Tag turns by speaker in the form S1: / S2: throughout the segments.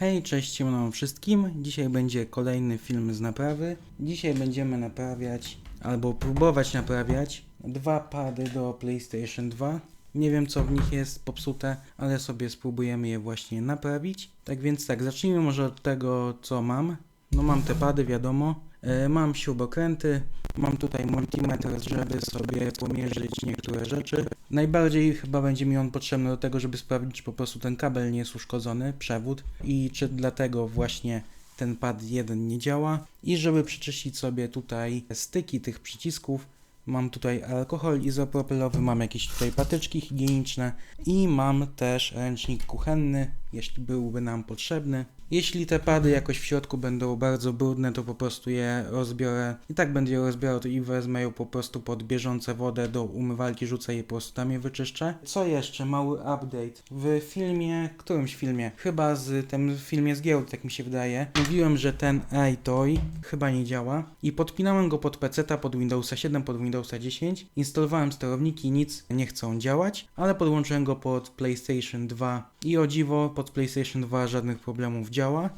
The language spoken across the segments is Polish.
S1: Hej, cześć siemano wszystkim. Dzisiaj będzie kolejny film z naprawy. Dzisiaj będziemy naprawiać, albo próbować naprawiać dwa pady do PlayStation 2. Nie wiem co w nich jest popsute, ale sobie spróbujemy je właśnie naprawić. Tak więc tak, zacznijmy może od tego co mam. No mam te pady, wiadomo. E, mam śrubokręty, mam tutaj multimetr, żeby sobie pomierzyć niektóre rzeczy. Najbardziej chyba będzie mi on potrzebny do tego, żeby sprawdzić, czy po prostu ten kabel nie jest uszkodzony, przewód i czy dlatego właśnie ten pad jeden nie działa. I żeby przeczyścić sobie tutaj styki tych przycisków, mam tutaj alkohol izopropylowy, mam jakieś tutaj patyczki higieniczne i mam też ręcznik kuchenny, jeśli byłby nam potrzebny. Jeśli te pady jakoś w środku będą bardzo brudne, to po prostu je rozbiorę. I tak będę je rozbierał to i wezmę je po prostu pod bieżące wodę do umywalki, rzucę je po prostu tam je wyczyszczę. Co jeszcze? Mały update. W filmie, którymś filmie, chyba z tym filmie z giełd, tak mi się wydaje, mówiłem, że ten iToy chyba nie działa i podpinałem go pod PC-ta, pod Windowsa 7, pod Windowsa 10. Instalowałem sterowniki, nic nie chcą działać, ale podłączyłem go pod PlayStation 2 i o dziwo pod PlayStation 2 żadnych problemów działa.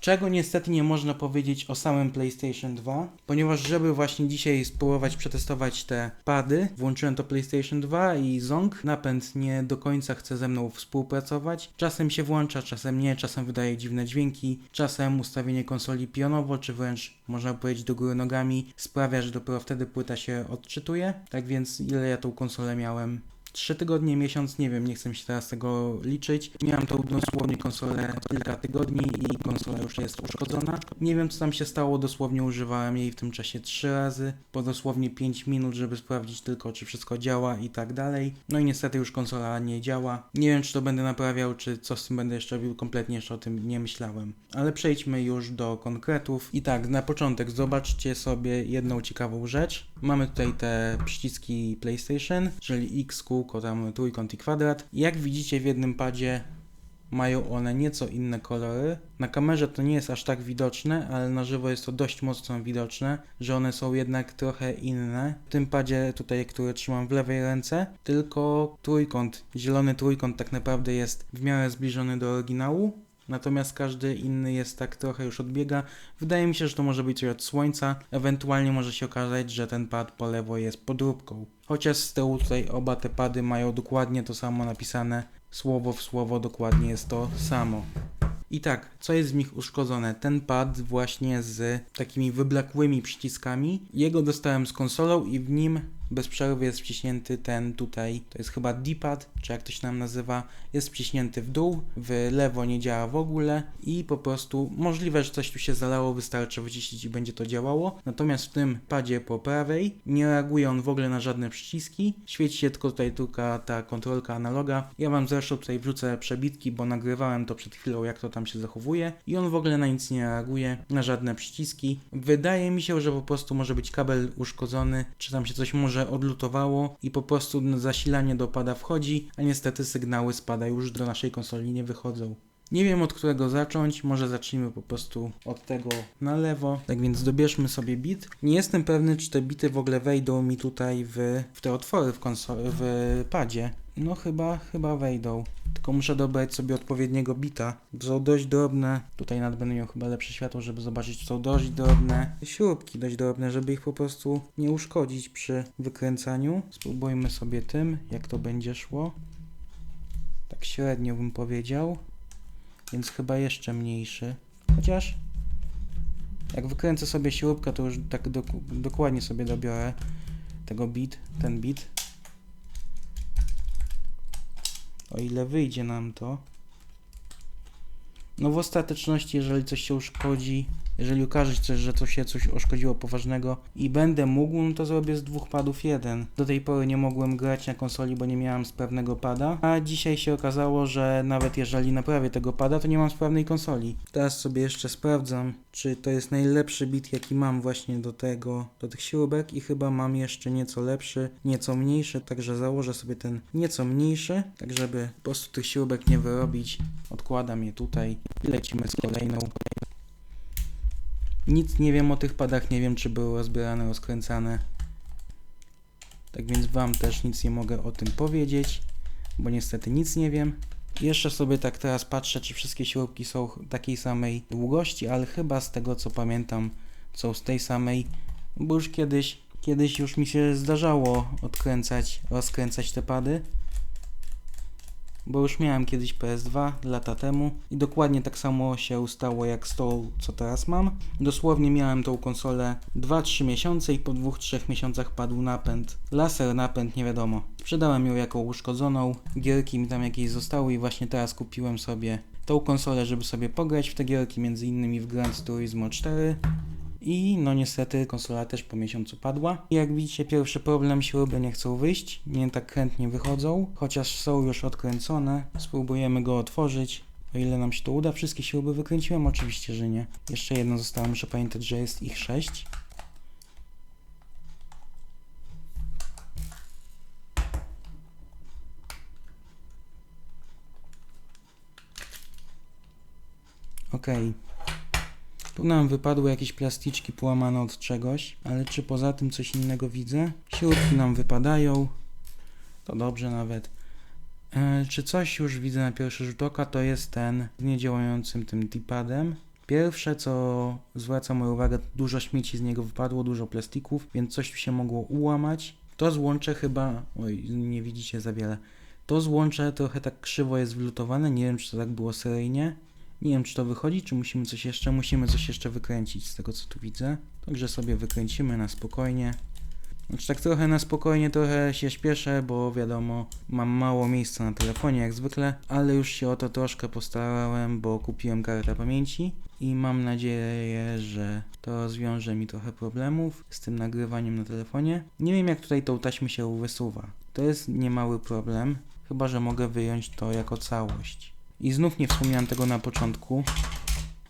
S1: Czego niestety nie można powiedzieć o samym PlayStation 2, ponieważ żeby właśnie dzisiaj spróbować przetestować te pady, włączyłem to PlayStation 2 i Zong napęd nie do końca chce ze mną współpracować. Czasem się włącza, czasem nie, czasem wydaje dziwne dźwięki, czasem ustawienie konsoli pionowo, czy wręcz można powiedzieć do góry nogami sprawia, że dopiero wtedy płyta się odczytuje. Tak więc ile ja tą konsolę miałem? Trzy tygodnie, miesiąc, nie wiem, nie chcę się teraz tego liczyć. Miałem tą dosłownie konsolę kilka tygodni i konsola już jest uszkodzona. Nie wiem, co tam się stało, dosłownie używałem jej w tym czasie trzy razy, po dosłownie 5 minut, żeby sprawdzić tylko, czy wszystko działa i tak dalej. No i niestety już konsola nie działa. Nie wiem, czy to będę naprawiał, czy co z tym będę jeszcze robił, kompletnie jeszcze o tym nie myślałem. Ale przejdźmy już do konkretów. I tak, na początek zobaczcie sobie jedną ciekawą rzecz. Mamy tutaj te przyciski PlayStation, czyli X, kółko, tam trójkąt i kwadrat. Jak widzicie w jednym padzie mają one nieco inne kolory. Na kamerze to nie jest aż tak widoczne, ale na żywo jest to dość mocno widoczne, że one są jednak trochę inne. W tym padzie tutaj, który trzymam w lewej ręce, tylko trójkąt, zielony trójkąt tak naprawdę jest w miarę zbliżony do oryginału. Natomiast każdy inny jest tak trochę już odbiega. Wydaje mi się, że to może być od słońca. Ewentualnie może się okazać, że ten pad po lewo jest podróbką. Chociaż z tyłu tutaj oba te pady mają dokładnie to samo napisane. Słowo w słowo dokładnie jest to samo. I tak, co jest w nich uszkodzone? Ten pad właśnie z takimi wyblakłymi przyciskami. Jego dostałem z konsolą i w nim bez przerwy jest wciśnięty ten tutaj, to jest chyba D-pad, czy jak to się nam nazywa, jest wciśnięty w dół, w lewo nie działa w ogóle i po prostu możliwe, że coś tu się zalało, wystarczy wyciszyć i będzie to działało. Natomiast w tym padzie po prawej nie reaguje on w ogóle na żadne przyciski, świeci się tylko tutaj tylko ta kontrolka analoga. Ja wam zresztą tutaj wrzucę przebitki, bo nagrywałem to przed chwilą, jak to tam się zachowuje i on w ogóle na nic nie reaguje, na żadne przyciski. Wydaje mi się, że po prostu może być kabel uszkodzony, czy tam się coś może odlutowało i po prostu zasilanie do pada wchodzi, a niestety sygnały spada już do naszej konsoli nie wychodzą. Nie wiem od którego zacząć, może zacznijmy po prostu od tego na lewo. Tak więc dobierzmy sobie bit. Nie jestem pewny, czy te bity w ogóle wejdą mi tutaj w, w te otwory w, w padzie. No chyba, chyba wejdą. Tylko muszę dobrać sobie odpowiedniego bita. Są dość drobne. Tutaj nad będę miał chyba lepsze światło, żeby zobaczyć, są dość drobne śrubki, dość drobne, żeby ich po prostu nie uszkodzić przy wykręcaniu. Spróbujmy sobie tym, jak to będzie szło. Tak średnio bym powiedział. Więc chyba jeszcze mniejszy. Chociaż jak wykręcę sobie śrubkę, to już tak dok- dokładnie sobie dobiorę tego bit, ten bit. O ile wyjdzie nam to. No w ostateczności, jeżeli coś się uszkodzi, jeżeli okaże się, że to się coś uszkodziło poważnego i będę mógł, no to zrobię z dwóch padów jeden. Do tej pory nie mogłem grać na konsoli, bo nie miałem sprawnego pada, a dzisiaj się okazało, że nawet jeżeli naprawię tego pada, to nie mam sprawnej konsoli. Teraz sobie jeszcze sprawdzam, czy to jest najlepszy bit, jaki mam właśnie do tego, do tych śrubek i chyba mam jeszcze nieco lepszy, nieco mniejszy, także założę sobie ten nieco mniejszy, tak żeby po prostu tych śrubek nie wyrobić. Odkładam je tutaj i lecimy z kolejną. Nic nie wiem o tych padach, nie wiem czy były rozbierane, rozkręcane. Tak więc wam też nic nie mogę o tym powiedzieć, bo niestety nic nie wiem. Jeszcze sobie tak teraz patrzę, czy wszystkie śrubki są takiej samej długości, ale chyba z tego co pamiętam są z tej samej, bo już kiedyś, kiedyś już mi się zdarzało odkręcać, rozkręcać te pady. Bo już miałem kiedyś PS2 lata temu i dokładnie tak samo się stało jak z tą, co teraz mam. Dosłownie miałem tą konsolę 2-3 miesiące i po 2-3 miesiącach padł napęd. Laser, napęd, nie wiadomo. Sprzedałem ją jako uszkodzoną, gierki mi tam jakieś zostały i właśnie teraz kupiłem sobie tą konsolę, żeby sobie pograć w te gierki, między innymi w Gran Turismo 4. I no niestety konsola też po miesiącu padła. Jak widzicie pierwszy problem, śruby nie chcą wyjść, nie tak chętnie wychodzą, chociaż są już odkręcone. Spróbujemy go otworzyć, o ile nam się to uda. Wszystkie śruby wykręciłem? Oczywiście, że nie. Jeszcze jedna została, muszę pamiętać, że jest ich 6. Okej. Tu nam wypadły jakieś plasticzki połamane od czegoś, ale czy poza tym coś innego widzę? Śrubki nam wypadają. To dobrze nawet. E, czy coś już widzę na pierwszy rzut oka, to jest ten z niedziałającym tym D-padem. Pierwsze, co zwraca moją uwagę, dużo śmieci z niego wypadło, dużo plastików, więc coś się mogło ułamać. To złącze chyba, oj, nie widzicie za wiele. To złącze trochę tak krzywo jest wlutowane, nie wiem czy to tak było seryjnie. Nie wiem, czy to wychodzi, czy musimy coś jeszcze, musimy coś jeszcze wykręcić z tego, co tu widzę. Także sobie wykręcimy na spokojnie. Znaczy tak trochę na spokojnie, trochę się śpieszę, bo wiadomo, mam mało miejsca na telefonie jak zwykle, ale już się o to troszkę postarałem, bo kupiłem kartę pamięci i mam nadzieję, że to rozwiąże mi trochę problemów z tym nagrywaniem na telefonie. Nie wiem jak tutaj tą taśmę się wysuwa. To jest niemały problem, chyba że mogę wyjąć to jako całość. I znów nie wspomniałem tego na początku,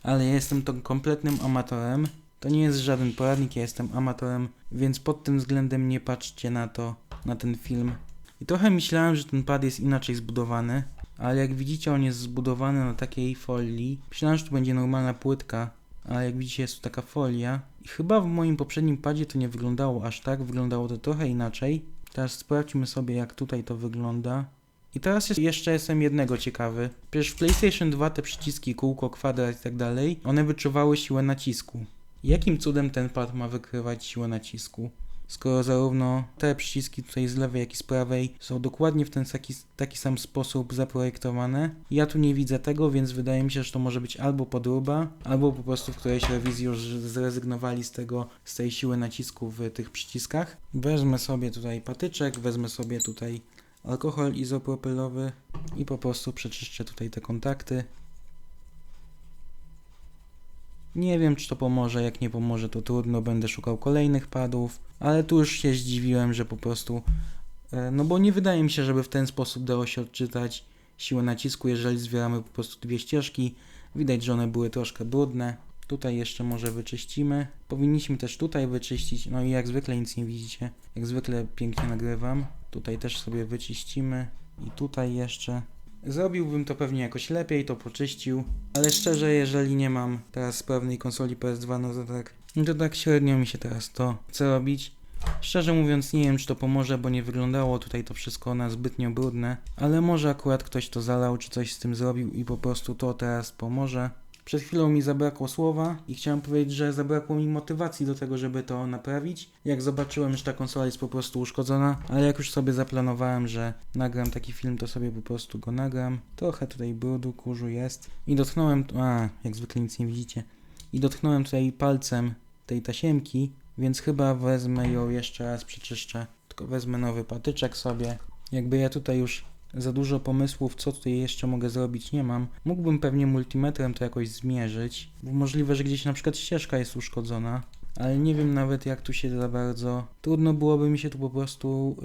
S1: ale ja jestem to kompletnym amatorem. To nie jest żaden poradnik, ja jestem amatorem, więc pod tym względem nie patrzcie na to, na ten film. I trochę myślałem, że ten pad jest inaczej zbudowany, ale jak widzicie on jest zbudowany na takiej folii. Myślałem, że tu będzie normalna płytka, ale jak widzicie jest tu taka folia. I chyba w moim poprzednim padzie to nie wyglądało aż tak, wyglądało to trochę inaczej. Teraz sprawdźmy sobie jak tutaj to wygląda. I teraz jest, jeszcze jestem jednego ciekawy. Przecież w PlayStation 2 te przyciski, kółko, kwadrat i tak dalej, one wyczuwały siłę nacisku. Jakim cudem ten pad ma wykrywać siłę nacisku? Skoro zarówno te przyciski tutaj z lewej, jak i z prawej są dokładnie w ten taki, taki sam sposób zaprojektowane. Ja tu nie widzę tego, więc wydaje mi się, że to może być albo podróba, albo po prostu w którejś rewizji już zrezygnowali z tego, z tej siły nacisku w tych przyciskach. Wezmę sobie tutaj patyczek, wezmę sobie tutaj alkohol izopropylowy i po prostu przeczyszczę tutaj te kontakty. Nie wiem, czy to pomoże, jak nie pomoże, to trudno, będę szukał kolejnych padów, ale tu już się zdziwiłem, że po prostu, e, no bo nie wydaje mi się, żeby w ten sposób dało się odczytać siłę nacisku, jeżeli zbieramy po prostu dwie ścieżki. Widać, że one były troszkę brudne. Tutaj jeszcze może wyczyścimy. Powinniśmy też tutaj wyczyścić, no i jak zwykle nic nie widzicie. Jak zwykle pięknie nagrywam. Tutaj też sobie wyczyścimy i tutaj jeszcze. Zrobiłbym to pewnie jakoś lepiej, to poczyścił, ale szczerze, jeżeli nie mam teraz sprawnej konsoli PS2, no to tak, no to tak średnio mi się teraz to chce robić. Szczerze mówiąc, nie wiem, czy to pomoże, bo nie wyglądało tutaj to wszystko na zbytnio brudne, ale może akurat ktoś to zalał, czy coś z tym zrobił i po prostu to teraz pomoże. Przed chwilą mi zabrakło słowa i chciałem powiedzieć, że zabrakło mi motywacji do tego, żeby to naprawić. Jak zobaczyłem, że ta konsola jest po prostu uszkodzona, ale jak już sobie zaplanowałem, że nagram taki film, to sobie po prostu go nagram. Trochę tutaj brudu, kurzu jest. I dotknąłem, a jak zwykle nic nie widzicie, i dotknąłem tutaj palcem tej tasiemki, więc chyba wezmę ją jeszcze raz, przeczyszczę. Tylko wezmę nowy patyczek sobie. Jakby ja tutaj już za dużo pomysłów, co tutaj jeszcze mogę zrobić, nie mam. Mógłbym pewnie multimetrem to jakoś zmierzyć, bo możliwe, że gdzieś na przykład ścieżka jest uszkodzona, ale nie wiem nawet jak tu się za bardzo. Trudno byłoby mi się tu po prostu,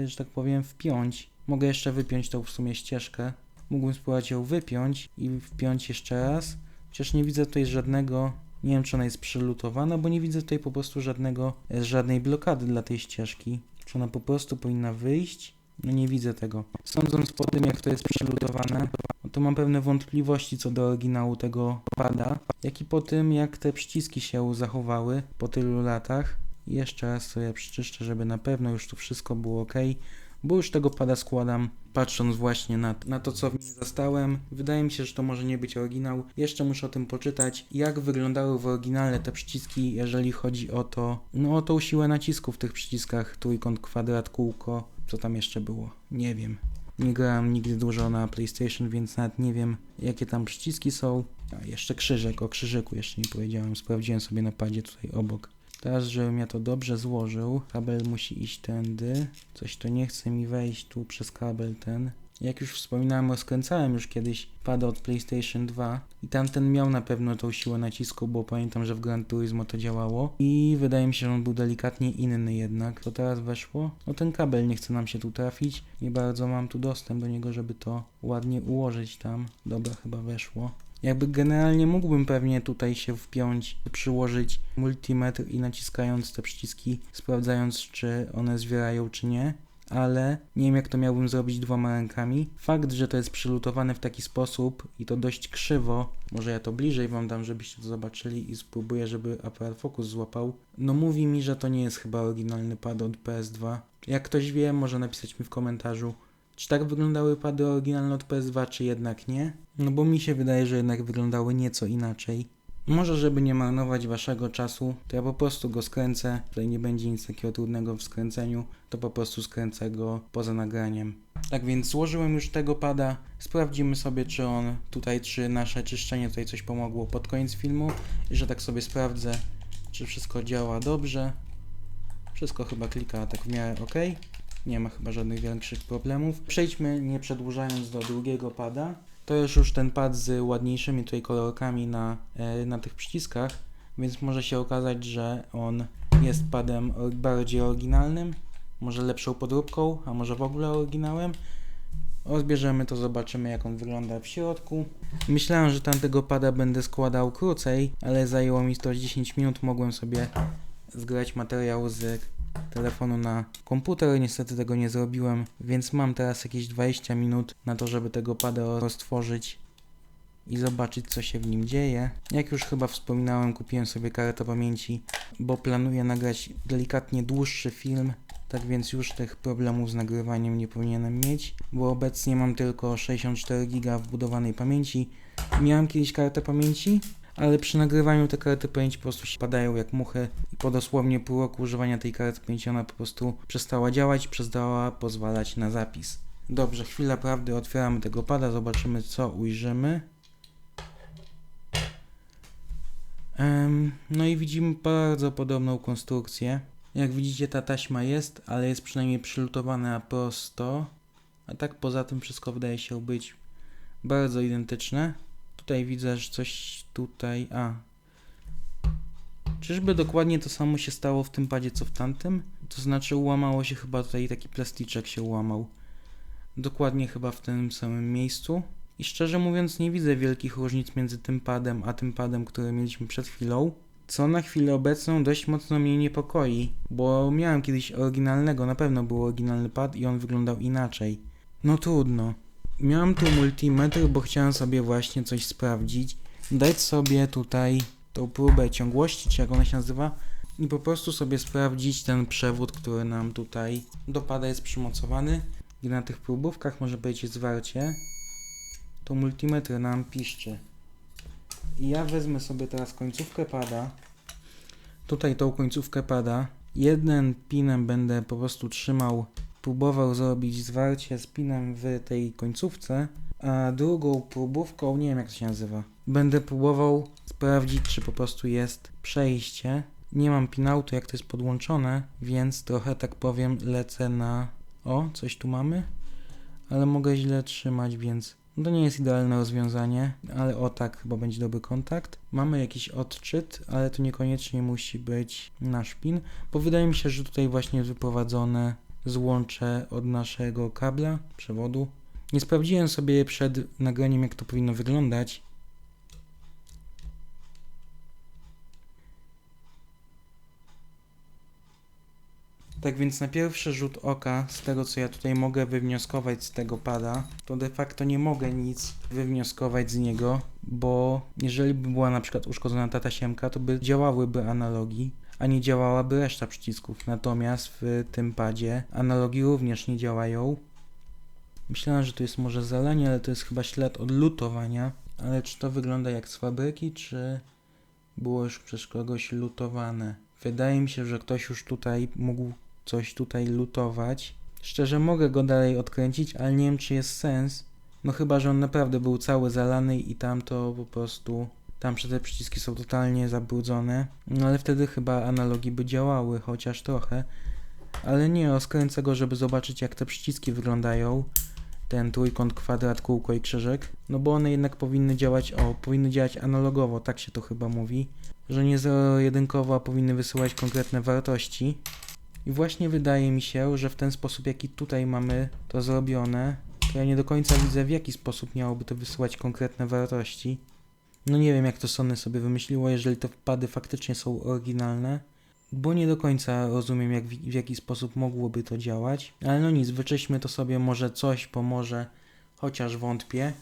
S1: yy, że tak powiem, wpiąć. Mogę jeszcze wypiąć tą w sumie ścieżkę. Mógłbym spróbować ją wypiąć i wpiąć jeszcze raz. Chociaż nie widzę tutaj żadnego, nie wiem czy ona jest przylutowana, bo nie widzę tutaj po prostu żadnego, żadnej blokady dla tej ścieżki. Czy ona po prostu powinna wyjść? No nie widzę tego. Sądząc po tym, jak to jest przelutowane, no to mam pewne wątpliwości co do oryginału tego pada, jak i po tym, jak te przyciski się zachowały po tylu latach. Jeszcze raz sobie przyczyszczę, żeby na pewno już tu wszystko było ok, bo już tego pada składam, patrząc właśnie na, na to, co w nim zastałem. Wydaje mi się, że to może nie być oryginał. Jeszcze muszę o tym poczytać, jak wyglądały w oryginale te przyciski, jeżeli chodzi o to, no o tą siłę nacisku w tych przyciskach, trójkąt, kwadrat, kółko, co tam jeszcze było, nie wiem. Nie grałem nigdy dużo na PlayStation, więc nawet nie wiem, jakie tam przyciski są. A jeszcze krzyżek, o krzyżyku jeszcze nie powiedziałem, sprawdziłem sobie na padzie tutaj obok. Teraz, żebym ja to dobrze złożył, kabel musi iść tędy. Coś to nie chce mi wejść tu przez kabel ten. Jak już wspominałem, rozkręcałem już kiedyś pada od PlayStation 2 i tamten miał na pewno tą siłę nacisku, bo pamiętam, że w Gran Turismo to działało i wydaje mi się, że on był delikatnie inny jednak. To teraz weszło? No ten kabel nie chce nam się tu trafić. Nie bardzo mam tu dostęp do niego, żeby to ładnie ułożyć tam. Dobra, chyba weszło. Jakby generalnie mógłbym pewnie tutaj się wpiąć, przyłożyć multimetr i naciskając te przyciski, sprawdzając czy one zwierają czy nie, ale nie wiem jak to miałbym zrobić dwoma rękami. Fakt, że to jest przylutowane w taki sposób i to dość krzywo, może ja to bliżej wam dam, żebyście to zobaczyli i spróbuję, żeby aparat fokus złapał, no mówi mi, że to nie jest chyba oryginalny pad od PS2. Jak ktoś wie, może napisać mi w komentarzu, czy tak wyglądały pady oryginalne od PS2, czy jednak nie? No bo mi się wydaje, że jednak wyglądały nieco inaczej. Może, żeby nie marnować waszego czasu, to ja po prostu go skręcę. Tutaj nie będzie nic takiego trudnego w skręceniu, to po prostu skręcę go poza nagraniem. Tak więc złożyłem już tego pada. Sprawdzimy sobie, czy on tutaj, czy nasze czyszczenie tutaj coś pomogło pod koniec filmu. I że tak sobie sprawdzę, czy wszystko działa dobrze. Wszystko chyba klika tak w miarę ok. Nie ma chyba żadnych większych problemów. Przejdźmy, nie przedłużając, do drugiego pada. To jest już ten pad z ładniejszymi tutaj kolorkami na, e, na tych przyciskach, więc może się okazać, że on jest padem bardziej oryginalnym, może lepszą podróbką, a może w ogóle oryginałem. Rozbierzemy to, zobaczymy jak on wygląda w środku. Myślałem, że tamtego pada będę składał krócej, ale zajęło mi to 10 minut, mogłem sobie zgrać materiał z telefonu na komputer. Niestety tego nie zrobiłem, więc mam teraz jakieś 20 minut na to, żeby tego pada roztworzyć i zobaczyć, co się w nim dzieje. Jak już chyba wspominałem, kupiłem sobie kartę pamięci, bo planuję nagrać delikatnie dłuższy film. Tak więc już tych problemów z nagrywaniem nie powinienem mieć, bo obecnie mam tylko 64 GB wbudowanej pamięci. Miałem kiedyś kartę pamięci, ale przy nagrywaniu te karty pamięci po prostu się padają jak muchy i po dosłownie pół roku używania tej karty pamięci ona po prostu przestała działać, przestała pozwalać na zapis. Dobrze, chwila prawdy, otwieramy tego pada, zobaczymy co ujrzymy. Em, no i widzimy bardzo podobną konstrukcję. Jak widzicie ta taśma jest, ale jest przynajmniej przylutowana prosto, a tak poza tym wszystko wydaje się być bardzo identyczne. Tutaj widzę, że coś tutaj. A. Czyżby dokładnie to samo się stało w tym padzie co w tamtym? To znaczy, ułamało się chyba tutaj taki plasticzek się ułamał. Dokładnie chyba w tym samym miejscu. I szczerze mówiąc, nie widzę wielkich różnic między tym padem a tym padem, który mieliśmy przed chwilą. Co na chwilę obecną dość mocno mnie niepokoi, bo miałem kiedyś oryginalnego, na pewno był oryginalny pad i on wyglądał inaczej. No trudno. Miałem tu multimetr, bo chciałem sobie właśnie coś sprawdzić. Dać sobie tutaj tą próbę ciągłości, czy jak ona się nazywa, i po prostu sobie sprawdzić ten przewód, który nam tutaj do pada jest przymocowany. I na tych próbówkach może być zwarcie. To multimetr nam piszczy. I ja wezmę sobie teraz końcówkę pada. Tutaj tą końcówkę pada. Jeden pinem będę po prostu trzymał próbował zrobić zwarcie z pinem w tej końcówce, a drugą próbówką, nie wiem jak to się nazywa, będę próbował sprawdzić, czy po prostu jest przejście. Nie mam pinautu, jak to jest podłączone, więc trochę tak powiem lecę na... O, coś tu mamy? Ale mogę źle trzymać, więc no to nie jest idealne rozwiązanie, ale o tak chyba będzie dobry kontakt. Mamy jakiś odczyt, ale to niekoniecznie musi być nasz pin, bo wydaje mi się, że tutaj właśnie jest wyprowadzone złącze od naszego kabla, przewodu. Nie sprawdziłem sobie przed nagraniem, jak to powinno wyglądać. Tak więc na pierwszy rzut oka, z tego co ja tutaj mogę wywnioskować z tego pada, to de facto nie mogę nic wywnioskować z niego, bo jeżeli by była na przykład uszkodzona ta tasiemka, to by działałyby analogi, a nie działałaby reszta przycisków. Natomiast w tym padzie analogi również nie działają. Myślałem, że to jest może zalanie, ale to jest chyba ślad od lutowania. Ale czy to wygląda jak z fabryki, czy było już przez kogoś lutowane? Wydaje mi się, że ktoś już tutaj mógł coś tutaj lutować. Szczerze mogę go dalej odkręcić, ale nie wiem czy jest sens. No chyba, że on naprawdę był cały zalany i tam to po prostu... Tam te przyciski są totalnie zabrudzone. No ale wtedy chyba analogi by działały, chociaż trochę. Ale nie, rozkręcę go, żeby zobaczyć jak te przyciski wyglądają. Ten trójkąt, kwadrat, kółko i krzyżyk. No bo one jednak powinny działać, o, powinny działać analogowo, tak się to chyba mówi. Że nie zero-jedynkowo, a powinny wysyłać konkretne wartości. I właśnie wydaje mi się, że w ten sposób, jaki tutaj mamy to zrobione, to ja nie do końca widzę, w jaki sposób miałoby to wysyłać konkretne wartości. No nie wiem, jak to Sony sobie wymyśliło, jeżeli te wpady faktycznie są oryginalne, bo nie do końca rozumiem, jak, w, jaki sposób mogłoby to działać. Ale no nic, wyczyśmy to sobie, może coś pomoże, chociaż wątpię.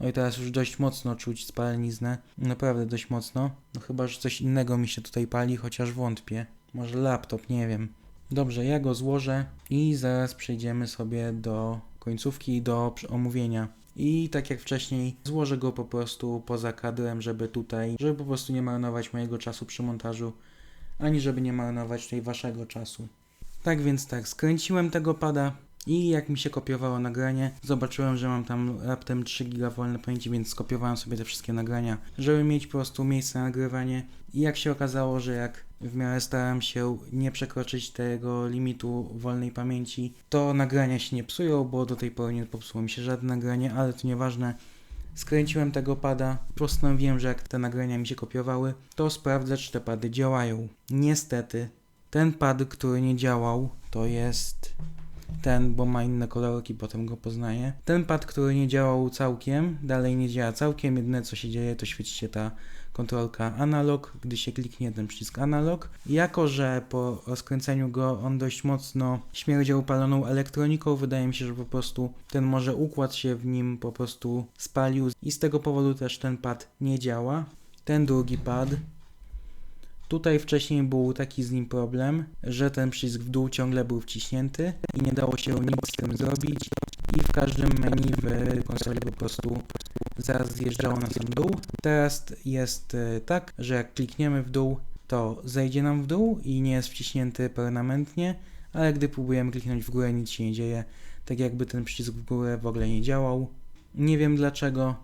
S1: Oj, teraz już dość mocno czuć spaleniznę. Naprawdę dość mocno. No chyba, że coś innego mi się tutaj pali, chociaż wątpię. Może laptop, nie wiem. Dobrze, ja go złożę i zaraz przejdziemy sobie do końcówki, do omówienia. I tak jak wcześniej, złożę go po prostu poza kadrem, żeby tutaj, żeby po prostu nie marnować mojego czasu przy montażu, ani żeby nie marnować tutaj waszego czasu. Tak więc tak, skręciłem tego pada i jak mi się kopiowało nagranie, zobaczyłem, że mam tam raptem 3 giga wolne pamięci, więc skopiowałem sobie te wszystkie nagrania, żeby mieć po prostu miejsce na nagrywanie. I jak się okazało, że jak w miarę starałem się nie przekroczyć tego limitu wolnej pamięci, to nagrania się nie psują, bo do tej pory nie popsuło mi się żadne nagranie, ale to nieważne. Skręciłem tego pada, postanowiłem, że jak te nagrania mi się kopiowały, to sprawdzę, czy te pady działają. Niestety, ten pad, który nie działał, to jest ten, bo ma inne kolorki, potem go poznaję. Ten pad, który nie działał całkiem, dalej nie działa całkiem. Jedyne co się dzieje, to świeci się ta kontrolka analog, gdy się kliknie ten przycisk analog. Jako, że po rozkręceniu go on dość mocno śmierdział paloną elektroniką, wydaje mi się, że po prostu ten może układ się w nim po prostu spalił i z tego powodu też ten pad nie działa. Ten drugi pad Tutaj wcześniej był taki z nim problem, że ten przycisk w dół ciągle był wciśnięty i nie dało się nic z tym zrobić i w każdym menu w konsoli po prostu zaraz zjeżdżało na sam dół. Teraz jest e, tak, że jak klikniemy w dół, to zejdzie nam w dół i nie jest wciśnięty permanentnie, ale gdy próbujemy kliknąć w górę, nic się nie dzieje, tak jakby ten przycisk w górę w ogóle nie działał. Nie wiem dlaczego,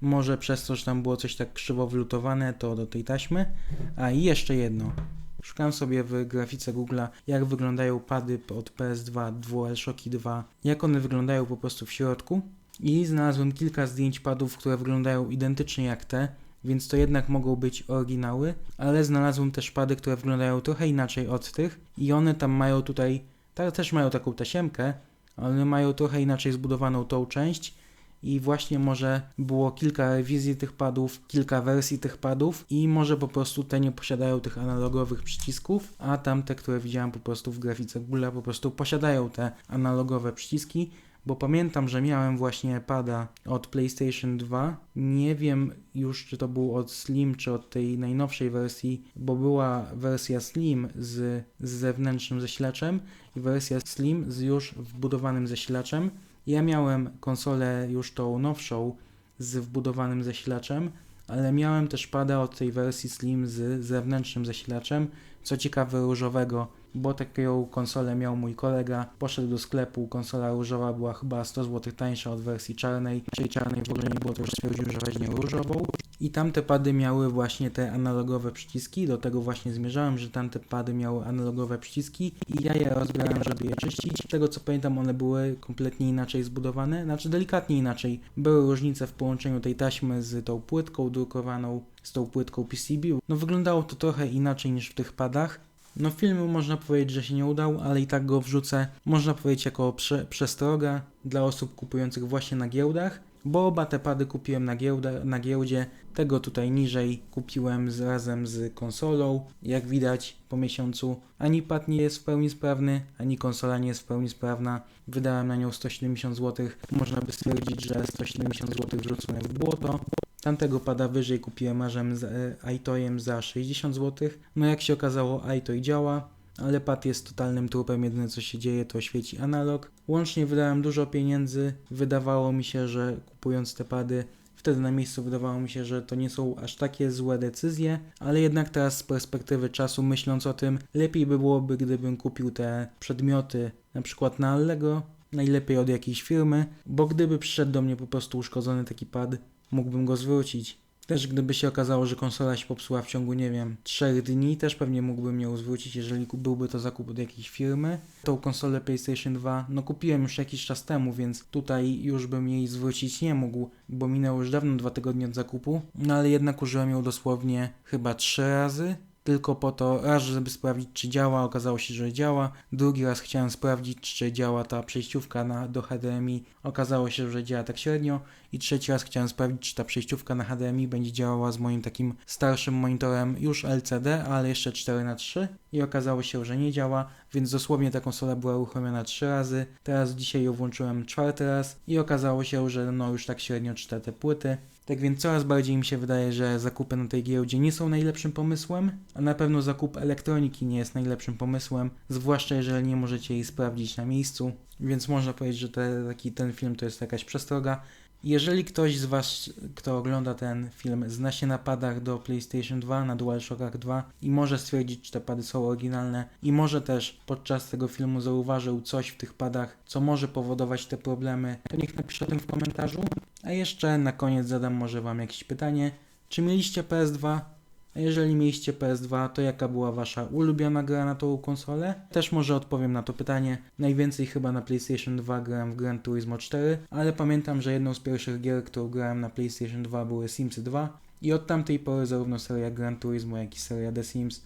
S1: może przez to, że tam było coś tak krzywo wlutowane, to do tej taśmy. A i jeszcze jedno. Szukam sobie w grafice Google'a, jak wyglądają pady od PS2, DualShocki 2, jak one wyglądają po prostu w środku. I znalazłem kilka zdjęć padów, które wyglądają identycznie jak te, więc to jednak mogą być oryginały, ale znalazłem też pady, które wyglądają trochę inaczej od tych i one tam mają tutaj, ta, też mają taką tasiemkę, ale mają trochę inaczej zbudowaną tą część i właśnie może było kilka rewizji tych padów, kilka wersji tych padów i może po prostu te nie posiadają tych analogowych przycisków, a tamte, które widziałem po prostu w grafice Google po prostu posiadają te analogowe przyciski, bo pamiętam, że miałem właśnie pada od PlayStation 2. Nie wiem już, czy to był od Slim, czy od tej najnowszej wersji, bo była wersja Slim z, z zewnętrznym zasilaczem i wersja Slim z już wbudowanym zasilaczem. Ja miałem konsolę już tą nowszą z wbudowanym zasilaczem, ale miałem też pada od tej wersji Slim z zewnętrznym zasilaczem, co ciekawe różowego, bo taką konsolę miał mój kolega, poszedł do sklepu, konsola różowa była chyba 100 zł tańsza od wersji czarnej, tej czarnej w ogóle nie było, to już stwierdził, że weźmie różową. I tamte pady miały właśnie te analogowe przyciski, do tego właśnie zmierzałem, że tamte pady miały analogowe przyciski i ja je rozgrałem, żeby je czyścić. Z tego co pamiętam, one były kompletnie inaczej zbudowane, znaczy delikatnie inaczej. Były różnice w połączeniu tej taśmy z tą płytką drukowaną, z tą płytką PCB. No wyglądało to trochę inaczej niż w tych padach. No filmu można powiedzieć, że się nie udał, ale i tak go wrzucę, można powiedzieć jako prze, przestroga dla osób kupujących właśnie na giełdach. bo oba te pady kupiłem na, giełdę, na giełdzie. Tego tutaj niżej kupiłem razem z konsolą. Jak widać po miesiącu ani pad nie jest w pełni sprawny, ani konsola nie jest w pełni sprawna. Wydałem na nią 170 zł. Można by stwierdzić, że 170 zł wrzucone w błoto. Tamtego pada wyżej kupiłem razem z e, iToyem za 60 zł. No jak się okazało, iToy działa, ale pad jest totalnym trupem. Jedyne co się dzieje to świeci analog. Łącznie wydałem dużo pieniędzy. Wydawało mi się, że kupując te pady, wtedy na miejscu wydawało mi się, że to nie są aż takie złe decyzje, ale jednak teraz z perspektywy czasu myśląc o tym, lepiej by byłoby, gdybym kupił te przedmioty na przykład na Allegro, najlepiej od jakiejś firmy, bo gdyby przyszedł do mnie po prostu uszkodzony taki pad, mógłbym go zwrócić. Też gdyby się okazało, że konsola się popsuła w ciągu, nie wiem, 3 dni, też pewnie mógłbym ją zwrócić, jeżeli byłby to zakup od jakiejś firmy. Tą konsolę PlayStation 2, no kupiłem już jakiś czas temu, więc tutaj już bym jej zwrócić nie mógł, bo minęło już dawno dwa tygodnie od zakupu. No ale jednak użyłem ją dosłownie chyba 3 razy. Tylko po to, raz, żeby sprawdzić, czy działa, okazało się, że działa. Drugi raz chciałem sprawdzić, czy działa ta przejściówka na, do HDMI. Okazało się, że działa tak średnio. I trzeci raz chciałem sprawdzić, czy ta przejściówka na HDMI będzie działała z moim takim starszym monitorem już LCD, ale jeszcze 4x3 i okazało się, że nie działa, więc dosłownie ta konsola była uruchomiona 3 razy. Teraz dzisiaj ją włączyłem czwarty raz i okazało się, że no już tak średnio czyta te płyty. Tak więc coraz bardziej mi się wydaje, że zakupy na tej giełdzie nie są najlepszym pomysłem, a na pewno zakup elektroniki nie jest najlepszym pomysłem, zwłaszcza jeżeli nie możecie jej sprawdzić na miejscu. Więc można powiedzieć, że te, taki, ten film to jest jakaś przestroga. Jeżeli ktoś z Was, kto ogląda ten film, zna się na padach do PlayStation 2, na DualShockach 2 i może stwierdzić, czy te pady są oryginalne i może też podczas tego filmu zauważył coś w tych padach, co może powodować te problemy, to niech napisze o tym w komentarzu. A jeszcze na koniec zadam może Wam jakieś pytanie. Czy mieliście PS2? A jeżeli mieliście PS2, to jaka była Wasza ulubiona gra na tą konsolę? Też może odpowiem na to pytanie. Najwięcej chyba na PlayStation 2 grałem w Gran Turismo 4, ale pamiętam, że jedną z pierwszych gier, którą grałem na PlayStation 2 były Simsy 2 i od tamtej pory zarówno seria Gran Turismo, jak i seria The Sims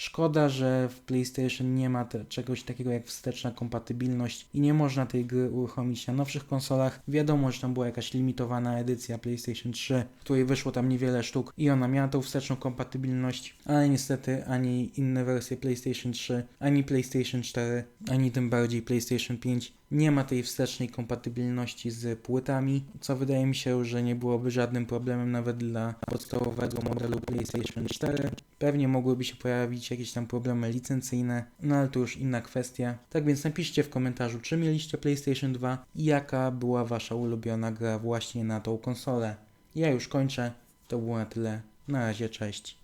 S1: Szkoda, że w PlayStation nie ma te, czegoś takiego jak wsteczna kompatybilność i nie można tej gry uruchomić na nowszych konsolach. Wiadomo, że tam była jakaś limitowana edycja PlayStation 3, w której wyszło tam niewiele sztuk i ona miała tą wsteczną kompatybilność, ale niestety ani inne wersje PlayStation 3, ani PlayStation 4, ani tym bardziej PlayStation 5 nie ma tej wstecznej kompatybilności z płytami, co wydaje mi się, że nie byłoby żadnym problemem nawet dla podstawowego modelu PlayStation 4. Pewnie mogłyby się pojawić jakieś tam problemy licencyjne, no ale to już inna kwestia. Tak więc napiszcie w komentarzu, czy mieliście PlayStation 2 i jaka była wasza ulubiona gra właśnie na tą konsolę. Ja już kończę, to było na tyle. Na razie, cześć.